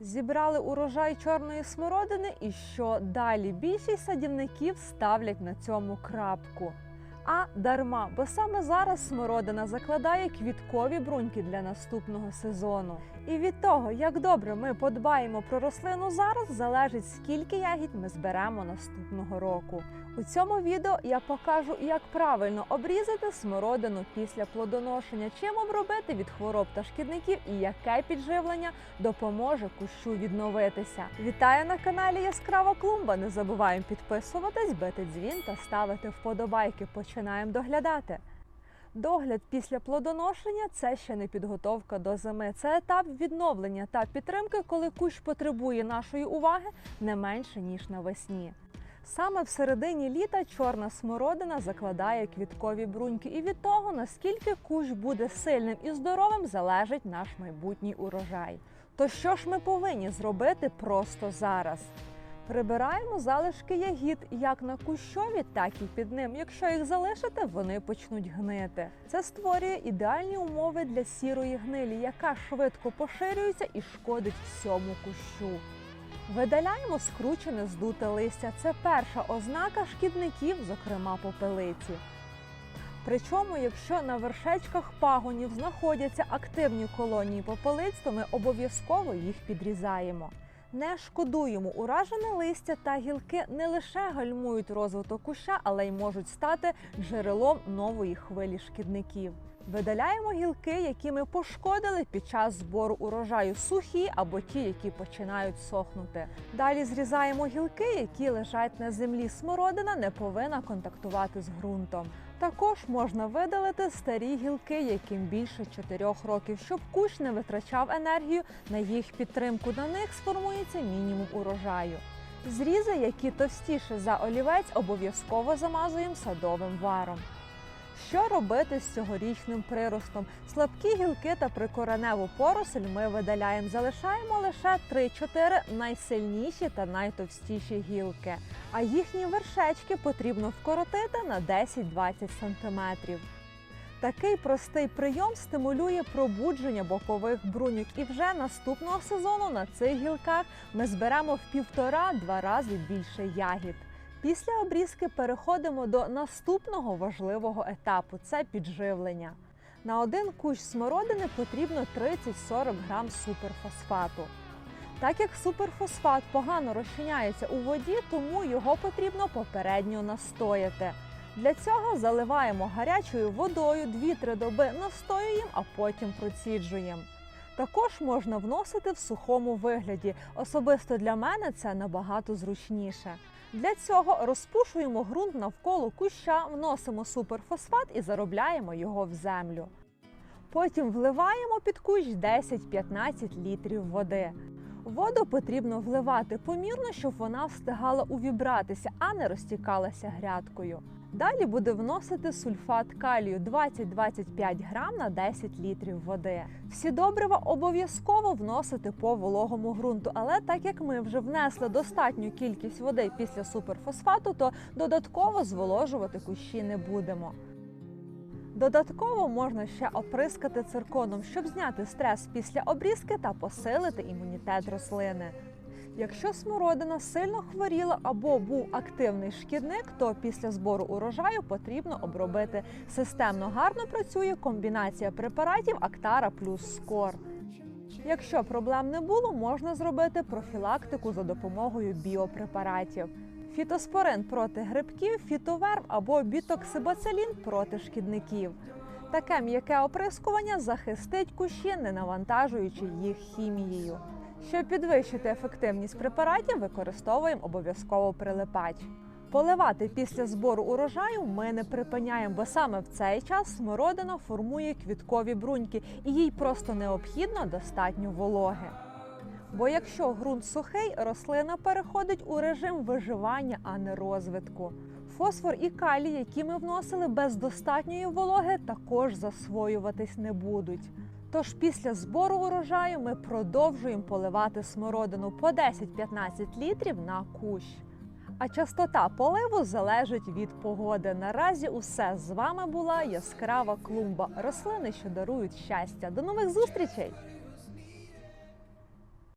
Зібрали урожай чорної смородини, і що далі більшість садівників ставлять на цьому крапку. А дарма, бо саме зараз смородина закладає квіткові бруньки для наступного сезону. І від того, як добре ми подбаємо про рослину зараз, залежить скільки ягід ми зберемо наступного року. У цьому відео я покажу, як правильно обрізати смородину після плодоношення, чим обробити від хвороб та шкідників і яке підживлення допоможе кущу відновитися. Вітаю на каналі Яскрава Клумба. Не забуваємо підписуватись, бити дзвін та ставити вподобайки. Починаємо доглядати. Догляд після плодоношення це ще не підготовка до зими. Це етап відновлення та підтримки, коли кущ потребує нашої уваги не менше ніж навесні. Саме в середині літа чорна смородина закладає квіткові бруньки, і від того, наскільки кущ буде сильним і здоровим, залежить наш майбутній урожай. То що ж ми повинні зробити просто зараз? Прибираємо залишки ягід як на кущові, так і під ним. Якщо їх залишити, вони почнуть гнити. Це створює ідеальні умови для сірої гнилі, яка швидко поширюється і шкодить всьому кущу. Видаляємо скручене здуте листя. Це перша ознака шкідників, зокрема попелиці. Причому, якщо на вершечках пагонів знаходяться активні колонії попелиць, то ми обов'язково їх підрізаємо. Не шкодуємо уражене листя та гілки не лише гальмують розвиток куща, але й можуть стати джерелом нової хвилі шкідників. Видаляємо гілки, які ми пошкодили під час збору урожаю сухі або ті, які починають сохнути. Далі зрізаємо гілки, які лежать на землі. Смородина не повинна контактувати з ґрунтом. Також можна видалити старі гілки, яким більше 4 років, щоб кущ не витрачав енергію на їх підтримку. На них сформується мінімум урожаю. Зрізи, які товстіше за олівець, обов'язково замазуємо садовим варом. Що робити з цьогорічним приростом? Слабкі гілки та прикореневу поросль ми видаляємо, залишаємо лише 3-4 найсильніші та найтовстіші гілки, а їхні вершечки потрібно вкоротити на 10-20 см. Такий простий прийом стимулює пробудження бокових бруньок, і вже наступного сезону на цих гілках ми зберемо в півтора-два рази більше ягід. Після обрізки переходимо до наступного важливого етапу це підживлення. На один кущ смородини потрібно 30-40 грам суперфосфату. Так як суперфосфат погано розчиняється у воді, тому його потрібно попередньо настояти. Для цього заливаємо гарячою водою 2-3 доби, настоюємо, а потім проціджуємо. Також можна вносити в сухому вигляді. Особисто для мене це набагато зручніше. Для цього розпушуємо ґрунт навколо куща, вносимо суперфосфат і заробляємо його в землю. Потім вливаємо під кущ 10-15 літрів води. Воду потрібно вливати помірно, щоб вона встигала увібратися, а не розтікалася грядкою. Далі буде вносити сульфат калію 20-25 грам на 10 літрів води. Всі добрива обов'язково вносити по вологому ґрунту, але так як ми вже внесли достатню кількість води після суперфосфату, то додатково зволожувати кущі не будемо. Додатково можна ще оприскати цирконом, щоб зняти стрес після обрізки та посилити імунітет рослини. Якщо смородина сильно хворіла або був активний шкідник, то після збору урожаю потрібно обробити системно. Гарно працює комбінація препаратів Актара плюс Скор. Якщо проблем не було, можна зробити профілактику за допомогою біопрепаратів. Фітоспорин проти грибків, фітоверм або бітоксибацилін проти шкідників. Таке м'яке оприскування захистить кущі, не навантажуючи їх хімією. Щоб підвищити ефективність препаратів, використовуємо обов'язково прилипач. Поливати після збору урожаю ми не припиняємо, бо саме в цей час смородина формує квіткові бруньки, і їй просто необхідно достатньо вологи. Бо якщо ґрунт сухий, рослина переходить у режим виживання, а не розвитку. Фосфор і калій, які ми вносили без достатньої вологи, також засвоюватись не будуть. Тож після збору урожаю ми продовжуємо поливати смородину по 10-15 літрів на кущ. А частота поливу залежить від погоди. Наразі усе з вами була яскрава клумба. Рослини, що дарують щастя. До нових зустрічей!